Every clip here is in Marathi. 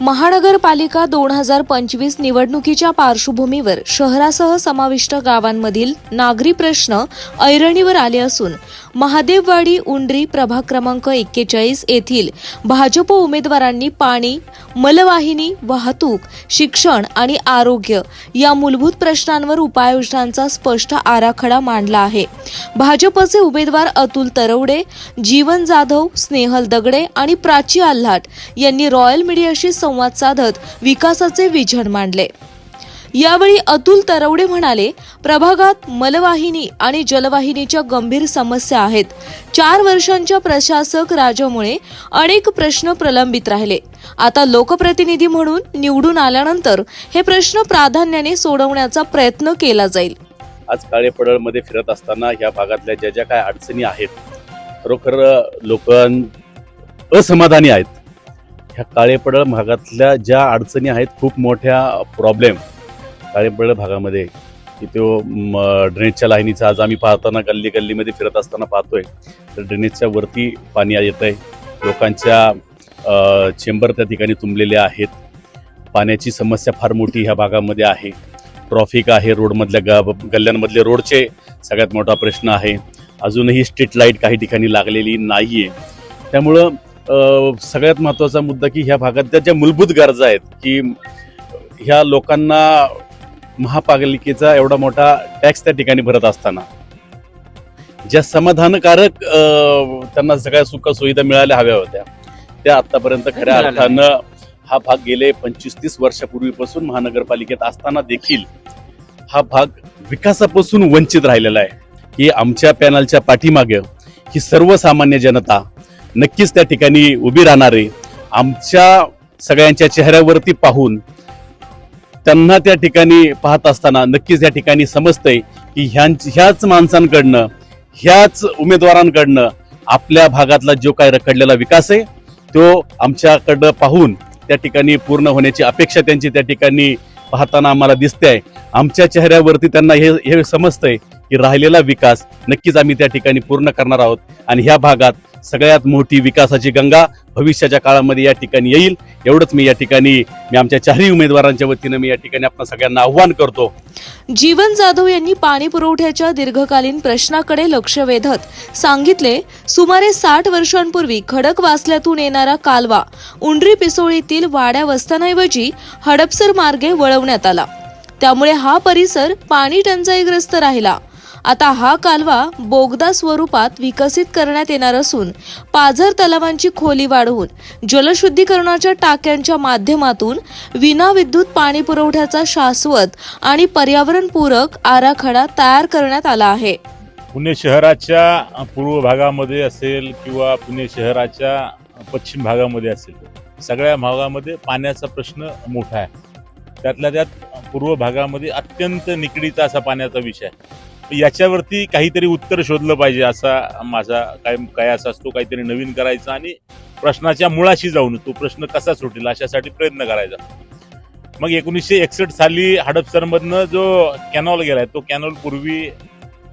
महानगरपालिका दोन हजार पंचवीस निवडणुकीच्या पार्श्वभूमीवर शहरासह समाविष्ट गावांमधील नागरी प्रश्न ऐरणीवर आले असून महादेववाडी उंडरी प्रभाग क्रमांक एक्केचाळीस येथील भाजप उमेदवारांनी पाणी मलवाहिनी वाहतूक शिक्षण आणि आरोग्य या मूलभूत प्रश्नांवर उपाययोजनांचा स्पष्ट आराखडा मांडला आहे. भाजपचे उमेदवार अतुल तरवडे जीवन जाधव स्नेहल दगडे आणि प्राची आल्हाट यांनी रॉयल मीडियाशी संवाद साधत विकासाचे विझन मांडले. यावेळी अतुल तरवडे म्हणाले प्रभागात मलवाहिनी आणि जलवाहिनीच्या गंभीर समस्या आहेत. चार वर्षांच्या प्रशासक राजामुळे अनेक प्रश्न प्रलंबित राहिले. आता लोकप्रतिनिधी म्हणून निवडून आल्यानंतर हे प्रश्न प्राधान्याने सोडवण्याचा प्रयत्न केला जाईल. आज काळे पडळमध्ये फिरत असताना या भागातल्या ज्या ज्या काय अडचणी आहेत खरोखर लोक असमाधानी आहेत. ह्या काळेपडळ भागातल्या ज्या अडचणी आहेत खूप मोठ्या प्रॉब्लेम काळेपडळ भागामध्ये. की तो ड्रेनेजच्या लाईनीचा आज आम्ही पाहताना गल्ली गल्लीमध्ये फिरत असताना पाहतोय. तर ड्रेनेजच्या वरती पाणी येत आहे. लोकांच्या चेंबर त्या ठिकाणी तुंबलेले आहेत. पाण्याची समस्या फार मोठी ह्या भागामध्ये आहे. ट्रॉफिक आहे रोडमधल्या ग गल्ल्यांमधले रोडचे सगळ्यात मोठा प्रश्न आहे. अजूनही स्ट्रीट लाइट काही ठिकाणी लागलेली नाही आहे त्यामुळं सगळ्यात महत्त्वाचा मुद्दा की ह्या भागातल्या ज्या मूलभूत गरजा आहेत की ह्या लोकांना महापालिकेचा एवढा मोठा टॅक्स त्या ठिकाणी भरत असताना ज्या समाधानकारक त्यांना सगळ्या सुख सुविधा मिळाल्या हव्या होत्या त्या आतापर्यंत खऱ्या. अर्थानं हा भाग गेले पंचवीस तीस वर्षापूर्वीपासून महानगरपालिकेत असताना देखील हा भाग विकासापासून वंचित राहिलेला आहे की आमच्या पॅनलच्या पाठीमागे ही सर्वसामान्य जनता नक्कीच त्या ठिकाणी उभी राहणार आहे आमच्या सगळ्यांच्या चेहऱ्यावरती पाहून त्यांना त्या ठिकाणी पाहत असताना नक्कीच या ठिकाणी समजतंय की ह्याच माणसांकडनं ह्याच उमेदवारांकडनं आपल्या भागातला जो काय रखडलेला विकास आहे तो आमच्याकडं पाहून त्या ठिकाणी पूर्ण होण्याची अपेक्षा त्यांची त्या ठिकाणी पाहताना आम्हाला दिसते आहे आमच्या चेहऱ्यावरती त्यांना हे हे समजतंय की राहिलेला विकास नक्कीच आम्ही त्या ठिकाणी पूर्ण करणार आहोत आणि ह्या भागात सगळ्यात मोठी विकासाची गंगा भविष्याच्या काळामध्ये या ठिकाणी येईल. एवढंच मी या ठिकाणी मी आमच्या चारही उमेदवारांच्या वतीनं मी या ठिकाणी आपण सगळ्यांना आव्हान करतो. जीवन जाधव यांनी पाणी पुरवठ्याच्या दीर्घकालीन प्रश्नाकडे लक्ष वेधत सांगितले सुमारे साठ वर्षांपूर्वी खडक वासल्यातून येणारा कालवा उंडरी पिसोळीतील वाड्या वस्तानाऐवजी हडपसर मार्गे वळवण्यात आला. त्यामुळे हा परिसर पाणी टंचाईग्रस्त राहिला. आता हा कालवा बोगदा स्वरूपात विकसित करण्यात येणार असून पाझर तलावांची खोली वाढवून जलशुद्धीकरणाच्या टाक्यांच्या माध्यमातून विना विद्युत पाणी पुरवठ्याचा शाश्वत आणि पर्यावरणपूरक आराखडा तयार करण्यात आला आहे. पुणे शहराच्या पूर्व भागामध्ये असेल किंवा पुणे शहराच्या पश्चिम भागामध्ये असेल सगळ्या भागामध्ये पाण्याचा प्रश्न मोठा आहे. त्यातल्या त्यात पूर्व भागामध्ये अत्यंत निकडीचा असा पाण्याचा विषय आहे. याच्यावरती काहीतरी उत्तर शोधलं पाहिजे असा माझा काय काय असा असतो काहीतरी नवीन करायचा आणि प्रश्नाच्या मुळाशी जाऊन तो प्रश्न कसा सुटेल अशासाठी प्रयत्न करायचा. मग एकोणीसशे एकसष्ट साली हडपसरमधनं जो कॅनॉल गेलाय तो कॅनॉल पूर्वी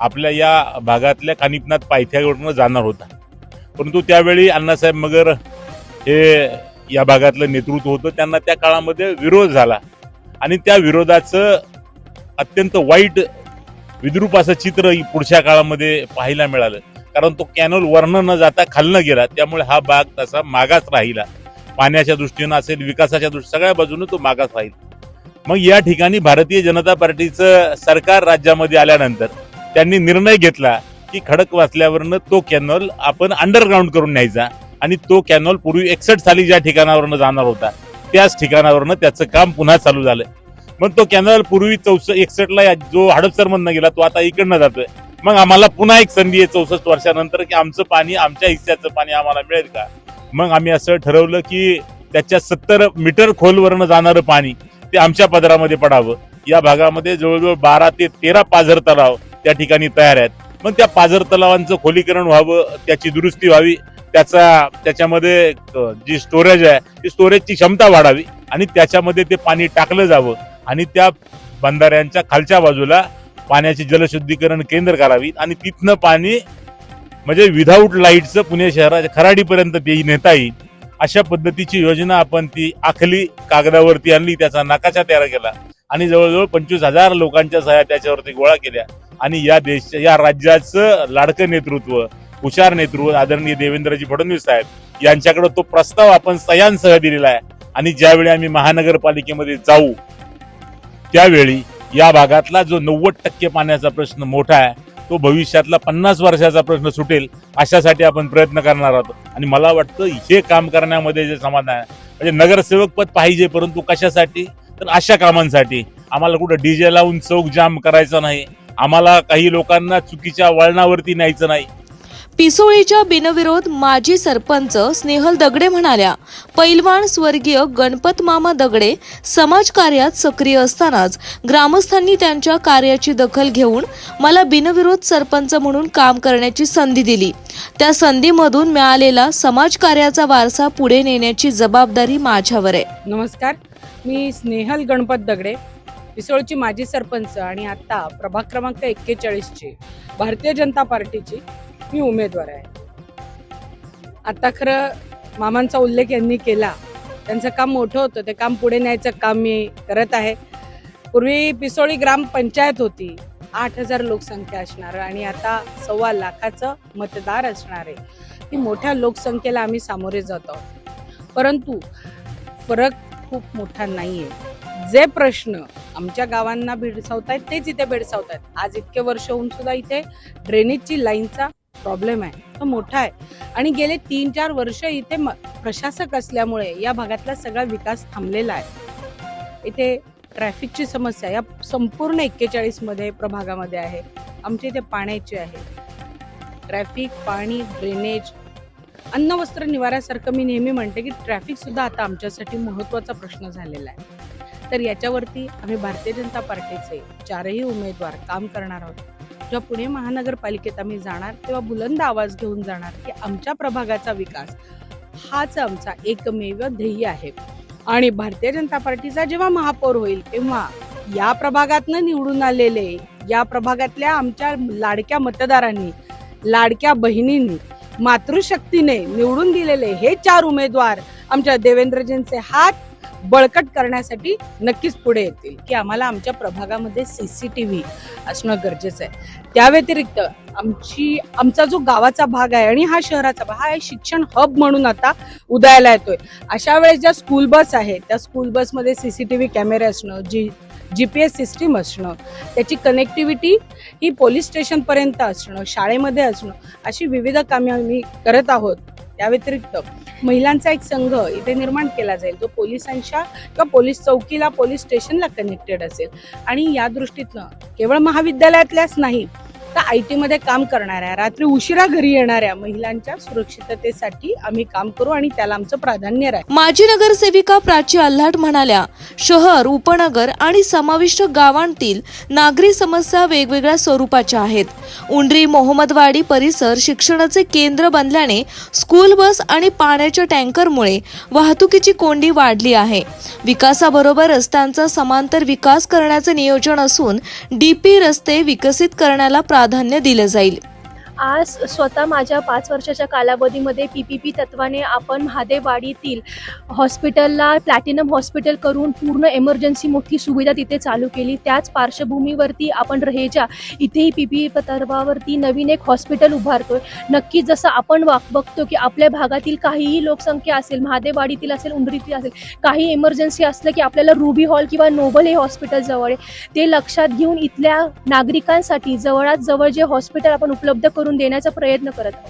आपल्या या भागातल्या कानिपनाथ पायथ्याकडून जाणार होता. परंतु त्यावेळी अण्णासाहेब मगर हे या भागातलं नेतृत्व होतं. त्यांना त्या काळामध्ये विरोध झाला आणि त्या विरोधाचं अत्यंत वाईट विद्रूप असं चित्र पुढच्या काळामध्ये पाहायला मिळालं. कारण तो कॅनॉल वरनं न जाता खालनं गेला. त्यामुळे हा भाग तसा मागास राहिला. पाण्याच्या दृष्टीनं असेल विकासाच्या दृष्टी सगळ्या बाजूनं तो मागास राहील. मग या ठिकाणी भारतीय जनता पार्टीचं सरकार राज्यामध्ये आल्यानंतर त्यांनी निर्णय घेतला की खडक वाचल्यावरनं तो कॅनॉल आपण अंडरग्राऊंड करून न्यायचा. आणि तो कॅनॉल पूर्वी एकसठ साली ज्या ठिकाणावरनं जाणार होता त्याच ठिकाणावरनं त्याचं काम पुन्हा चालू झालं. मग तो कॅनल पूर्वी चौस एकसष्टला जो हडपसरमधनं गेला तो आता इकडनं जातोय. मग आम्हाला पुन्हा एक संधी आहे चौसष्ट वर्षानंतर की आमचं पाणी आमच्या हिस्स्याचं पाणी आम्हाला मिळेल का? मग आम्ही असं ठरवलं की त्याच्या सत्तर मीटर खोलवरनं जाणारं पाणी ते आमच्या पदरामध्ये पडावं. या भागामध्ये जवळजवळ बारा ते तेरा पाझर तलाव त्या ठिकाणी तयार आहेत. मग त्या पाझर तलावांचं खोलीकरण व्हावं त्याची दुरुस्ती व्हावी त्याचा त्याच्यामध्ये जी स्टोरेज आहे ती स्टोरेजची क्षमता वाढावी आणि त्याच्यामध्ये ते पाणी टाकलं जावं. आणि त्या बंधाऱ्यांच्या खालच्या बाजूला पाण्याची जलशुद्धीकरण केंद्र करावी आणि तिथनं पाणी म्हणजे विधाऊट लाईटचं पुणे शहराच्या खराडीपर्यंत ते नेता येईल. अशा पद्धतीची योजना आपण ती आखली कागदावरती आणली त्याचा नकाशा तयार केला आणि जवळजवळ पंचवीस हजार लोकांच्या सह्या त्याच्यावरती गोळा केल्या. आणि या देश या राज्याचं लाडकं नेतृत्व हुशार नेतृत्व आदरणीय देवेंद्रजी फडणवीस साहेब यांच्याकडे तो प्रस्ताव आपण सह्यांसह दिलेला आहे. आणि ज्यावेळी आम्ही महानगरपालिकेमध्ये जाऊ त्यावेळी या भागातला जो नव्वद टक्के पाण्याचा प्रश्न मोठा आहे तो भविष्यातला पन्नास वर्षाचा प्रश्न सुटेल अशासाठी आपण प्रयत्न करणार आहोत. आणि मला वाटतं हे काम करण्यामध्ये जे समाधान आहे म्हणजे नगरसेवक पद पाहिजे परंतु कशासाठी? तर अशा कामांसाठी. आम्हाला कुठं डीजे लावून चौक जाम करायचा नाही आम्हाला काही लोकांना चुकीच्या वळणावरती न्यायचं नाही. पिसोळीच्या बिनविरोध माजी सरपंच स्नेहल दगडे म्हणाल्या पैलवान स्वर्गीय गणपत मामा दगडे समाजकार्यात सक्रिय असतानाच ग्रामस्थांनी त्यांच्या कार्याची दखल घेऊन मला बिनविरोध सरपंच म्हणून काम करण्याची संधी दिली. त्या संधीमधून मिळालेला समाजकार्याचा वारसा पुढे नेण्याची जबाबदारी माझ्यावर आहे. नमस्कार मी स्नेहल गणपत दगडे पिसोळची माजी सरपंच आणि आता प्रभाग क्रमांक एक्केचाळीसची भारतीय जनता पार्टीची मी उमेदवार आहे. आता खरं मामांचा उल्लेख यांनी केला. त्यांचं काम मोठं होतं. ते काम पुढे न्यायचं काम मी करत आहे. पूर्वी पिसोळी ग्रामपंचायत होती. आठ हजार लोकसंख्या असणार आणि आता सव्वा लाखाचं मतदार असणार आहे. ही मोठ्या लोकसंख्येला आम्ही सामोरे जात आहोत. परंतु फरक खूप मोठा नाही आहे जे प्रश्न आमच्या गावांना भेडसावत आहेत तेच इथे भेडसावत आहेत आज इतके वर्ष होऊन सुद्धा इथे ड्रेनेजची लाईनचा प्रॉब्लेम आहे तो मोठा आहे. आणि गेले तीन चार वर्ष इथे प्रशासक असल्यामुळे या भागातला सगळा विकास थांबलेला आहे. इथे ट्रॅफिकची समस्या या संपूर्ण एक्केचाळीसमध्ये प्रभागामध्ये आहे. आमच्या इथे पाण्याची आहे. ट्रॅफिक पाणी ड्रेनेज अन्न वस्त्र निवाऱ्यासारखं मी नेहमी म्हणते की ट्रॅफिक सुद्धा आता आमच्यासाठी महत्त्वाचा प्रश्न झालेला आहे. तर याच्यावरती आम्ही भारतीय जनता पार्टीचे चारही उमेदवार काम करणार आहोत. जेव्हा पुणे महानगरपालिकेत आम्ही जाणार तेव्हा बुलंद आवाज घेऊन जाणार की आमच्या प्रभागाचा विकास हाच आमचा एकमेव ध्येय आहे. आणि भारतीय जनता पार्टीचा जेव्हा महापौर होईल तेव्हा या प्रभागातनं निवडून आलेले या प्रभागातल्या आमच्या लाडक्या मतदारांनी लाडक्या बहिणींनी मातृशक्तीने निवडून दिलेले हे चार उमेदवार आमच्या देवेंद्रजींचे हात बळकट करण्यासाठी नक्कीच पुढे येतील. की आम्हाला आमच्या प्रभागामध्ये सी सी टी व्ही असणं गरजेचं आहे. त्या व्यतिरिक्त आमची आमचा जो गावाचा भाग आहे आणि हा शहराचा भाग हा शिक्षण हब म्हणून आता उदयाला येतोय. अशा वेळेस ज्या स्कूल बस आहेत त्या स्कूल बसमध्ये सी सी टी व्ही कॅमेरे असणं G G P S system असणं त्याची कनेक्टिव्हिटी ही पोलीस स्टेशनपर्यंत असणं शाळेमध्ये असणं अशी विविध कामे आम्ही करत आहोत. त्या व्यतिरिक्त महिलांचा एक संघ इथे निर्माण केला जाईल जो पोलिसांच्या किंवा पोलीस चौकीला पोलीस स्टेशनला कनेक्टेड असेल. आणि या दृष्टीतनं केवळ महाविद्यालयातल्याच नाही तर आय टीमध्ये काम करणाऱ्या रात्री उशिरा घरी येणाऱ्या महिलांच्या सुरक्षिततेसाठी आम्ही काम करू आणि त्याला आमचं प्राधान्य राहील. माजी नगरसेविका प्राची आल्हाट म्हणाल्या शहर उपनगर आणि समाविष्ट गावांतील नागरी समस्या वेगवेगळ्या स्वरूपाच्या आहेत. उंडरी मोहम्मदवाडी परिसर शिक्षणाचे केंद्र बनल्याने स्कूल बस आणि पाण्याच्या टँकरमुळे वाहतुकीची कोंडी वाढली आहे. विकासाबरोबर रस्त्यांचा समांतर विकास करण्याचे नियोजन असून डीपी रस्ते विकसित करण्याला प्राधान्य प्राधान्य दिलं जाईल. आज स्वतः माझ्या पाच वर्षाच्या कालावधीमध्ये पी पी पी तत्वाने आपण महादेवाडीतील हॉस्पिटलला प्लॅटिनम हॉस्पिटल करून पूर्ण एमर्जन्सी मोठी सुविधा तिथे चालू केली. त्याच पार्श्वभूमीवरती आपण रहेजा इथेही पी पी तत्वावरती नवीन एक हॉस्पिटल उभारतोय. नक्कीच जसं आपण वाक बघतो की आपल्या भागातील काहीही लोकसंख्या असेल महादेवाडीतील असेल उंडरीतील असेल काही इमर्जन्सी असलं की आपल्याला रुबी हॉल किंवा नोबल हे हॉस्पिटल जवळ आहे. ते लक्षात घेऊन इथल्या नागरिकांसाठी जवळात जवळ जे हॉस्पिटल आपण उपलब्ध करू करून देण्याचा प्रयत्न करत आहोत